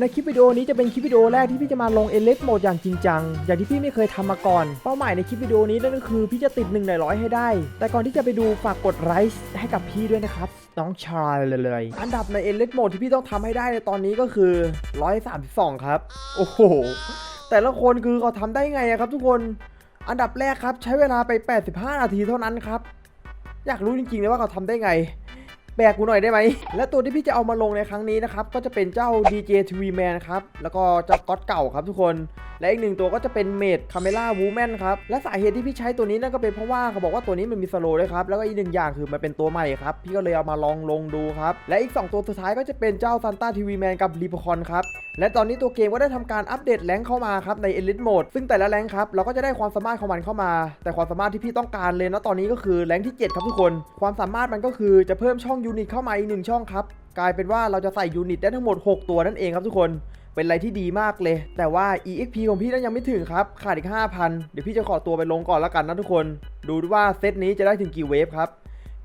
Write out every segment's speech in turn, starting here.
ในคลิปวิดีโอนี้จะเป็นคลิปวิดีโอแรกที่พี่จะมาลงเอเลสโหมดอย่างจริงจัง อย่างที่พี่ไม่เคยทำมาก่อน เป้าหมายในคลิปวิดีโอนี้นั่นก็คือพี่จะติด1นึ่งในร้อยให้ได้ แต่ก่อนที่จะไปดูฝากกดไลค์ให้กับพี่ด้วยนะครับ น้องชายเลย อันดับในเอเลสโหมดที่พี่ต้องทำให้ได้ในตอนนี้ก็คือ 132 ครับ โอ้โห แต่ละคนคือเขาทำได้ไงครับ ทุกคน อันดับแรกครับใช้เวลาไป 85 นาทีเท่านั้นครับ อยากรู้จริงๆเลยว่าเขาทำได้ไง แบกกูหน่อยได้ไหม และตัวที่พี่จะเอามาลงในครั้งนี้นะครับ ก็จะเป็นเจ้า DJ TV Man ครับ แล้วก็เจ้าก๊อตเก่าครับทุกคน และอีกหนึ่งตัวก็จะเป็นเมดคาเมล่าวูแมนครับ และสาเหตุที่พี่ใช้ตัวนี้นั่นก็เป็นเพราะว่าเขาบอกว่าตัวนี้มันมีสโลด้วยครับ แล้วก็อีกหนึ่งอย่างคือมันเป็นตัวใหม่ครับ พี่ก็เลยเอามาลองลงดูครับ และอีก 2 ตัวสุดท้ายก็จะเป็นเจ้าซันต้าทีวีแมนกับรีพคอนครับ และตอนนี้ตัวเกมก็ได้ทำการอัปเดตแรงเข้ามาครับใน Elite Mode ซึ่งแต่ละแรงครับเราก็จะได้ความสามารถของมันเข้ามา แต่ความสามารถที่พี่ต้องการเลยนะตอนนี้ก็คือแรงที่ 7 ครับทุกคน ความสามารถมันก็คือจะเพิ่มช่องยูนิตเข้ามาอีกหนึ่งช่องครับกลายเป็นว่าเราจะใส่ยูนิตได้ทั้งหมด 6 ตัวนั่นเองครับทุกคนเป็นอะไรที่ดีมากเลย แต่ว่า EXP ของพี่นั้นยังไม่ถึงครับ ขาดอีก 5,000 เดี๋ยวพี่จะขอตัวไปลงก่อนแล้วกันนะทุกคน ดูว่าเซตนี้จะได้ถึงกี่เวฟครับ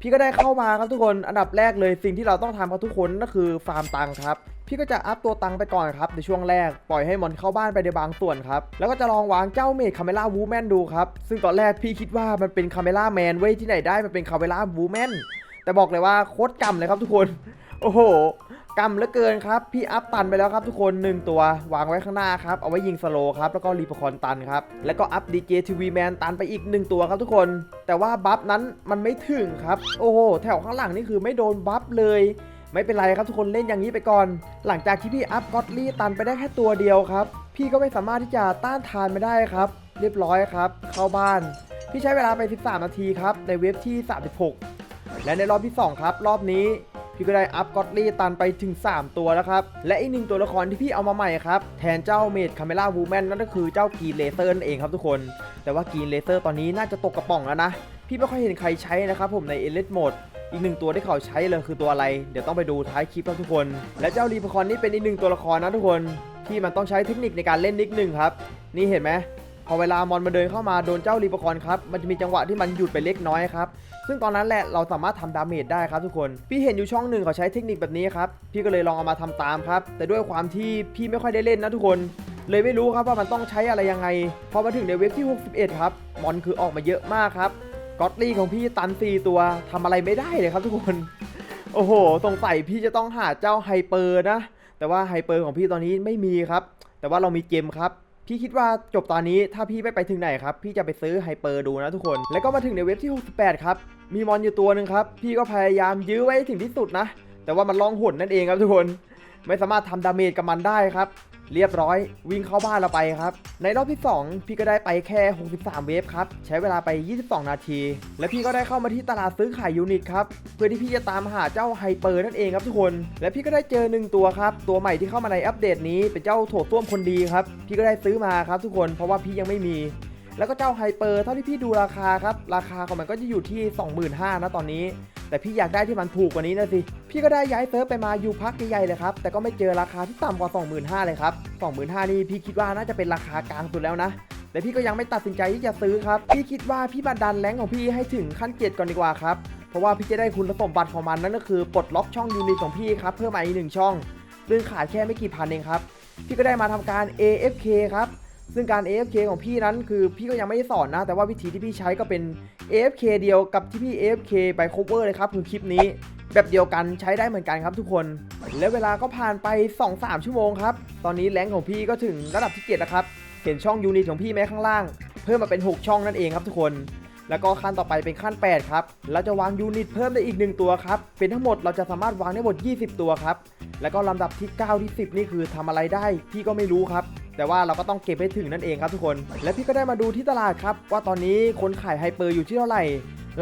พี่ก็ได้เข้ามาครับทุกคน อันดับแรกเลยสิ่งที่เราต้องทำครับทุกคนก็คือฟาร์มตังครับ พี่ก็จะอัพตัวตังไปก่อนครับในช่วงแรกปล่อยให้มอนเข้าบ้านไปในบางส่วนครับแล้วก็จะลองวางเจ้าเมดคาเมล่าวูแมนดูครับซึ่งตอนแรกพี่คิดว่ามันเป็นคาเมล่าแมนเว้ยที่ไหนได้มันเป็นคาเมล่าวูแมนแต่บอกเลยว่าโคตรกำเลยครับทุกคน โอ้โหกำเหลือเกินครับ พี่อัพตันไปแล้วครับทุกคนหนึ่งตัว วางไว้ข้างหน้าครับ เอาไว้ยิงสโลครับ แล้วก็รีปคอนตันครับ แล้วก็อัพดีเจทีวีแมนตันไปอีกหนึ่งตัวครับทุกคน แต่ว่าบัฟนั้นมันไม่ถึงครับ โอ้โห แถวข้างหลังนี่คือไม่โดนบัฟเลย ไม่เป็นไรครับทุกคนเล่นอย่างนี้ไปก่อน หลังจากที่พี่อัพก็อตลี่ตันไปได้แค่ตัวเดียวครับ พี่ก็ไม่สามารถที่จะต้านทานไม่ได้ครับ เรียบร้อยครับ เข้าบ้าน พี่ใช้เวลาไป 13 นาทีครับ ในเว็บที่ 36 และในรอบที่ 2 ครับ รอบนี้ พี่ก็ได้อัพก็อตลี่ตันไปถึง 3 ตัวแล้วครับ และอีกหนึ่งตัวละครที่พี่เอามาใหม่ครับแทนเจ้าเมดคาเมล่าวูแมนนั่นก็คือเจ้ากีนเลเซอร์นั่นเองครับทุกคน แต่ว่ากีนเลเซอร์ตอนนี้น่าจะตกกระป๋องแล้วนะพี่ไม่ค่อยเห็นใครใช้นะครับผมในเอลิทโหมด อีกหนึ่งตัวที่เขาใช้เลยคือตัวอะไร เดี๋ยวต้องไปดูท้ายคลิปครับทุกคน และเจ้ารีพคอนนี่เป็นอีกหนึ่งตัวละครนะทุกคนที่มันต้องใช้เทคนิคในการเล่นนิดหนึ่งครับ นี่เห็นไหมพอเวลามอนมาเดินเข้ามาโดนเจ้ารีปคอนครับมันจะมีจังหวะที่มันหยุดไปเล็กน้อยครับซึ่งตอนนั้นแหละเราสามารถทำดาเมจได้ครับทุกคน พี่เห็นอยู่ช่องหนึ่งเขาใช้เทคนิคแบบนี้ครับพี่ก็เลยลองเอามาทำตามครับ แต่ด้วยความที่พี่ไม่ค่อยได้เล่นนะทุกคน เลยไม่รู้ครับว่ามันต้องใช้อะไรยังไงพอมาถึงในเว็บที่ 61 ครับมอนคือออกมาเยอะมากครับ ก็อตลี่ของพี่ตัน 4 ตัวทำอะไรไม่ได้เลยครับทุกคน โอ้โหสงสัยพี่จะต้องหาเจ้าไฮเปอร์นะ แต่ว่าไฮเปอร์ของพี่ตอนนี้ไม่มีครับ แต่ว่าเรามีเกมครับพี่คิดว่าจบตอนนี้ถ้าพี่ไม่ไปถึงไหนครับ พี่จะไปซื้อไฮเปอร์ดูนะทุกคน แล้วก็มาถึงในเว็บที่ 68 ครับ มีมอนอยู่ตัวหนึ่งครับ พี่ก็พยายามยื้อไว้ถึงที่สุดนะ แต่ว่ามันล่องหนนั่นเองครับทุกคน ไม่สามารถทำดาเมจกับมันได้ครับ เรียบร้อยวิ่งเข้าบ้านเราไปครับ ในรอบที่ 2 พี่ก็ได้ไปแค่ 63 เวฟครับ ใช้เวลาไป 22 นาที และพี่ก็ได้เข้ามาที่ตลาดซื้อขายยูนิตครับ เพื่อที่พี่จะตามหาเจ้าไฮเปอร์นั่นเองครับทุกคน และพี่ก็ได้เจอหนึ่งตัวครับ ตัวใหม่ที่เข้ามาในอัปเดตนี้เป็นเจ้าโถส้วมคนดีครับ พี่ก็ได้ซื้อมาครับทุกคนเพราะว่าพี่ยังไม่มีแล้วก็เจ้าไฮเปอร์เท่าที่พี่ดูราคาครับ ราคาของมันก็จะอยู่ที่ 25,000นะตอนนี้ แต่พี่อยากได้ที่มันถูกกว่านี้นะสิ พี่ก็ได้ย้ายเซิร์ฟไปมาอยู่พักใหญ่ๆเลยครับ แต่ก็ไม่เจอราคาที่ต่ำกว่า 25,000เลยครับ 25,000นี่พี่คิดว่าน่าจะเป็นราคากลางสุดแล้วนะแต่พี่ก็ยังไม่ตัดสินใจที่จะซื้อครับ พี่คิดว่าพี่บันดันแรงของพี่ให้ถึงขั้นเจ็ดก่อนดีกว่าครับ เพราะว่าพี่จะได้คุณสมบัติของมันนั่นก็คือปลดล็อกช่องยูนิตของพี่ครับเพิ่มมาอีกหนึ่งช่อง ซึ่งขาดแค่ไม่กี่พันเองครับ พี่ก็ได้มาทำการ AFK ครับ ซึ่งการ AFK ของพี่นั้นคือพี่ก็ยังไม่ได้สอนนะ แต่ว่าวิธีที่พี่ใช้ก็เป็น AFK เดียวกับที่พี่ AFK ไป cover เลยครับคือคลิปนี้ แบบเดียวกันใช้ได้เหมือนกันครับทุกคน และเวลาก็ผ่านไป 2-3 ชั่วโมงครับ ตอนนี้แรงของพี่ก็ถึงระดับที่7แล้วครับ เห็นช่องยูนิตของพี่ไหมข้างล่าง เพิ่มมาเป็น 6 ช่องนั่นเองครับทุกคนแล้วก็ขั้นต่อไปเป็นขั้น 8 ครับ เราจะวางยูนิตเพิ่มได้อีก 1 ตัวครับ เป็นทั้งหมดเราจะสามารถวางได้หมด 20 ตัวครับ แล้วก็ลำดับที่ 9 ที่ 10 นี่คือทำอะไรได้พี่ก็ไม่รู้ครับ แต่ว่าเราก็ต้องเก็บให้ถึงนั่นเองครับทุกคน และพี่ก็ได้มาดูที่ตลาดครับ ว่าตอนนี้คนขายไฮเปอร์อยู่ที่เท่าไหร่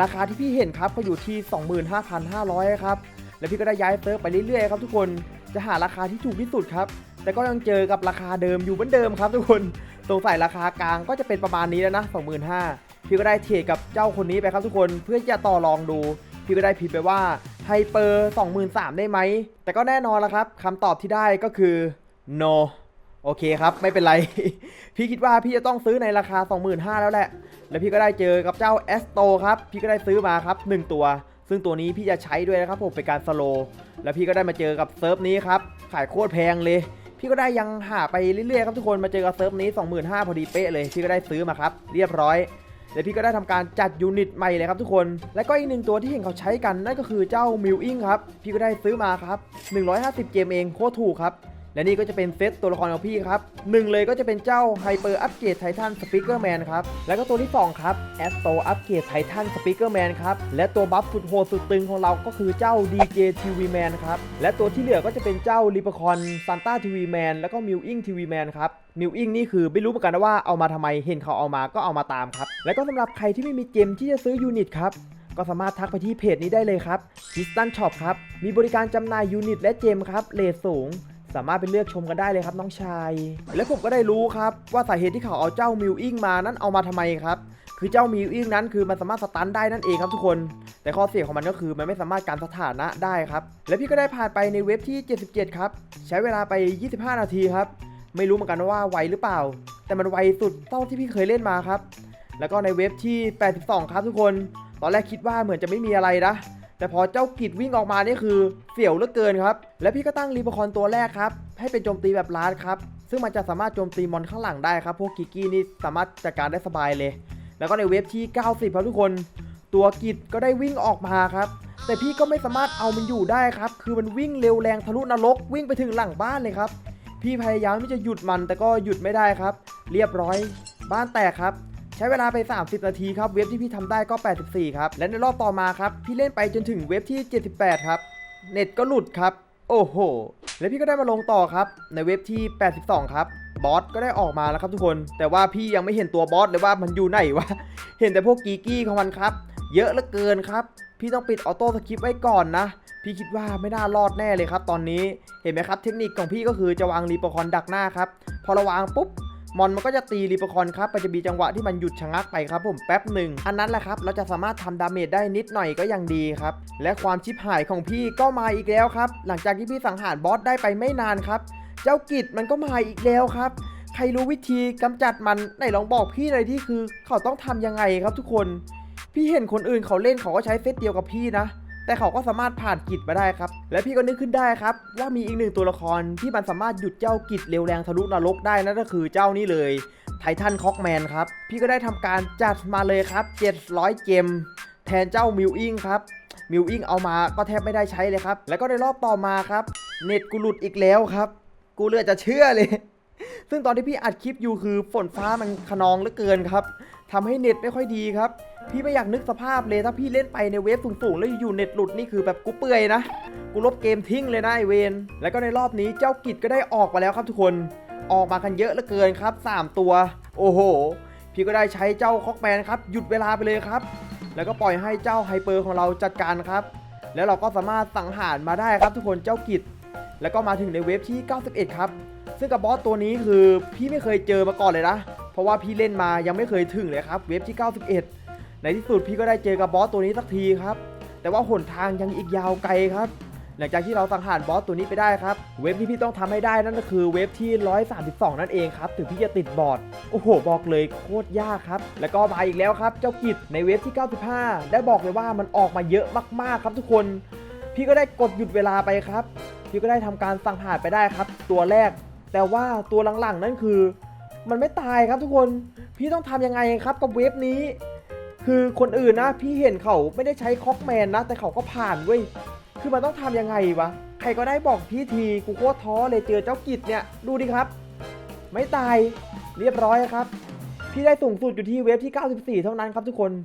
ราคาที่พี่เห็นครับก็อยู่ที่ 25,500 ครับ แล้วพี่ก็ได้ย้ายเซิร์ฟไปเรื่อยๆครับทุกคน จะหาราคาที่ถูกที่สุดครับ แต่ก็ยังเจอกับราคาเดิมอยู่เหมือนเดิมครับ ทุกคนสงสัยราคากลางก็จะเป็นประมาณนี้แล้วนะ 25,000พี่ก็ได้เทรดกับเจ้าคนนี้ไปครับทุกคน เพื่อจะต่อรองดู พี่ก็ได้พิมพ์ไปว่าไฮเปอร์23,000ได้ไหม แต่ก็แน่นอนแล้วครับคำตอบที่ได้ก็คือ no โอเคครับ ไม่เป็นไร พี่คิดว่าพี่จะต้องซื้อในราคา 25,000 แล้วแหละ แล้วพี่ก็ได้เจอกับเจ้าแอสโตครับ พี่ก็ได้ซื้อมาครับ 1 ตัว ซึ่งตัวนี้พี่จะใช้ด้วยนะครับผมเป็นการสโลว์แล้วพี่ก็ได้มาเจอกับเซิร์ฟนี้ครับ ขายโคตรแพงเลย พี่ก็ได้ยังหาไปเรื่อยๆครับทุกคน มาเจอกับเซิร์ฟนี้ 25,000พอดีเป๊ะเลย พี่ก็ได้ซื้อมาครับ เรียบร้อยแล้วพี่ก็ได้ทำการจัดยูนิตใหม่เลยครับทุกคน และก็อีกหนึ่งตัวที่เห็นเขาใช้กันนั่นก็คือเจ้ามิวอิงครับ พี่ก็ได้ซื้อมาครับ 150เกมเองโคตรถูกครับ และนี่ก็จะเป็นเซตตัวละครของพี่ครับหนึ่งเลยก็จะเป็นเจ้าไฮเปอร์อัปเกรดไททันสปิเกอร์แมนครับ แล้วก็ตัวที่ 2 ครับแอสโตอัปเกรดไททันสปิเกอร์แมนครับ และตัวบัฟสุดโหดสุดตึงของเราก็คือเจ้า DJ TV Man ครับ และตัวที่เหลือก็จะเป็นเจ้าลิปคอนซันต้าทีวีแมนแล้วก็มิวอิงทีวีแมนครับมิวอิงนี่คือไม่รู้เหมือนกันนะว่าเอามาทำไมเห็นเขาเอามาก็เอามาตามครับ แล้วก็สำหรับใครที่ไม่มีเกมที่จะซื้อยูนิตครับก็สามารถทักไปที่เพจนี้ได้เลยครับ k i s t a n Shop ครับมีบริการจำหน่ายยูนิตและเจมครับเลทสูง สามารถไปเลือกชมกันได้เลยครับน้องชาย และผมก็ได้รู้ครับว่าสาเหตุที่เขาเอาเจ้ามิวอิงมานั้นเอามาทำไมครับคือเจ้ามิวอิงนั้นคือมันสามารถสตันได้นั่นเองครับทุกคน แต่ข้อเสียของมันก็คือมันไม่สามารถการสถานะได้ครับ และพี่ก็ได้ผ่านไปในเว็บที่ 77 ครับ ใช้เวลาไป 25 นาทีครับ ไม่รู้เหมือนกันว่าไวหรือเปล่า แต่มันไวสุดเท่าที่พี่เคยเล่นมาครับ แล้วก็ในเว็บที่ 82 ครับทุกคน ตอนแรกคิดว่าเหมือนจะไม่มีอะไรนะ แต่พอเจ้ากิดวิ่งออกมานี่คือเสี่ยวเหลือเกินครับ และพี่ก็ตั้งรีโมคอนตัวแรกครับ ให้เป็นโจมตีแบบลาดครับ ซึ่งมันจะสามารถโจมตีมอนข้างหลังได้ครับ พวกกิกกี้นี่สามารถจัดการได้สบายเลย แล้วก็ในเว็บที่ 90ครับทุกคน ตัวกิดก็ได้วิ่งออกมาครับ แต่พี่ก็ไม่สามารถเอามันอยู่ได้ครับ คือมันวิ่งเร็วแรงทะลุนรกวิ่งไปถึงหลังบ้านเลยครับ พี่พยายามที่จะหยุดมันแต่ก็หยุดไม่ได้ครับ เรียบร้อย บ้านแตกครับ ใช้เวลาไป 30 นาทีครับ เว็บที่พี่ทำได้ก็ 84 ครับ และในรอบต่อมาครับ พี่เล่นไปจนถึงเว็บที่ 78 ครับ เน็ตก็หลุดครับ โอ้โห แล้วพี่ก็ได้มาลงต่อครับ ในเว็บที่ 82 ครับ บอสก็ได้ออกมาแล้วครับทุกคน แต่ว่าพี่ยังไม่เห็นตัวบอสเลยว่ามันอยู่ไหนวะ เห็นแต่พวกกีกี้ของมันครับ เยอะเหลือเกินครับ พี่ต้องปิดออโต้สคริปไว้ก่อนนะ พี่คิดว่าไม่น่ารอดแน่เลยครับ ตอนนี้ เห็นไหมครับ เทคนิคของพี่ก็คือจะวางรีปรคอนดักหน้าครับ พอราวางปุ๊บ มอนมันก็จะตีรีปคอนครับมันจะมีจังหวะที่มันหยุดชะงักไปครับผมแป๊บหนึ่งอันนั้นแหละครับเราจะสามารถทำดาเมจได้นิดหน่อยก็ยังดีครับและความชิบหายของพี่ก็มาอีกแล้วครับหลังจากที่พี่สังหารบอสได้ไปไม่นานครับเจ้ากิจมันก็มาอีกแล้วครับใครรู้วิธีกำจัดมันไหนลองบอกพี่หน่อยที่คือ เขาต้องทำยังไงครับทุกคน พี่เห็นคนอื่นเขาเล่นเขาก็ใช้เซตเดียวกับพี่นะ แต่เขาก็สามารถผ่านกิจมาได้ครับ และพี่ก็นึกขึ้นได้ครับ ว่ามีอีกหนึ่งตัวละครที่มันสามารถหยุดเจ้ากิจเร็วแรงทะลุนรกได้นั่นก็คือเจ้านี่เลยไททันคอกแมนครับ พี่ก็ได้ทำการจัดมาเลยครับ 700เกมแทนเจ้ามิวอิงครับมิวอิงเอามาก็แทบไม่ได้ใช้เลยครับ แล้วก็ในรอบต่อมาครับ เน็ตกูหลุดอีกแล้วครับ กูเลือจะเชื่อเลย ซึ่งตอนที่พี่อัดคลิปอยู่คือฝนฟ้ามันขนองเหลือเกินครับ ทำให้เน็ตไม่ค่อยดีครับ พี่ไม่อยากนึกสภาพเลยถ้าพี่เล่นไปในเวฟสูงๆ แล้วอยู่เน็ตหลุดนี่คือแบบกูเปื่อยนะ กูลบเกมทิ้งเลยนะไอเวนแล้วก็ในรอบนี้เจ้ากิจก็ได้ออกมาแล้วครับทุกคนออกมากันเยอะเหลือเกินครับ 3 ตัว โอ้โห พี่ก็ได้ใช้เจ้าคอกแมนครับ หยุดเวลาไปเลยครับ แล้วก็ปล่อยให้เจ้าไฮเปอร์ของเราจัดการครับ แล้วเราก็สามารถสังหารมาได้ครับทุกคนเจ้ากิจ แล้วก็มาถึงในเวฟที่ 91 ครับ ซึ่งกับบอสตัวนี้คือพี่ไม่เคยเจอมาก่อนเลยนะ เพราะว่าพี่เล่นมายังไม่เคยถึงเลยครับ เวฟที่ 91 ในที่สุดพี่ก็ได้เจอกับบอสตัวนี้สักทีครับ แต่ว่าหนทางยังอีกยาวไกลครับ หลังจากที่เราสังหารบอสตัวนี้ไปได้ครับ เว็บที่พี่ต้องทำให้ได้นั่นก็คือเว็บที่ 132 นั่นเองครับถึงพี่จะติดบอร์ดโอ้โห บอกเลยโคตรยากครับ แล้วก็มาอีกแล้วครับ เจ้ากิจในเว็บที่ 95 ได้บอกเลยว่ามันออกมาเยอะมากๆครับทุกคน พี่ก็ได้กดหยุดเวลาไปครับ พี่ก็ได้ทำการสังหารไปได้ครับ ตัวแรก แต่ว่าตัวหลังๆนั่นคือ มันไม่ตายครับทุกคน พี่ต้องทำยังไงครับกับเว็บนี้ คือคนอื่นนะ พี่เห็นเขาไม่ได้ใช้คอกแมนนะ แต่เขาก็ผ่านเว้ย คือมันต้องทำยังไงวะ ใครก็ได้บอกพี่ที กูโคตรท้อเลยเจอเจ้ากิจเนี่ย ดูดิครับ ไม่ตาย เรียบร้อยครับ พี่ได้สูงสุดอยู่ที่เว็บที่ 94 เท่านั้นครับทุกคน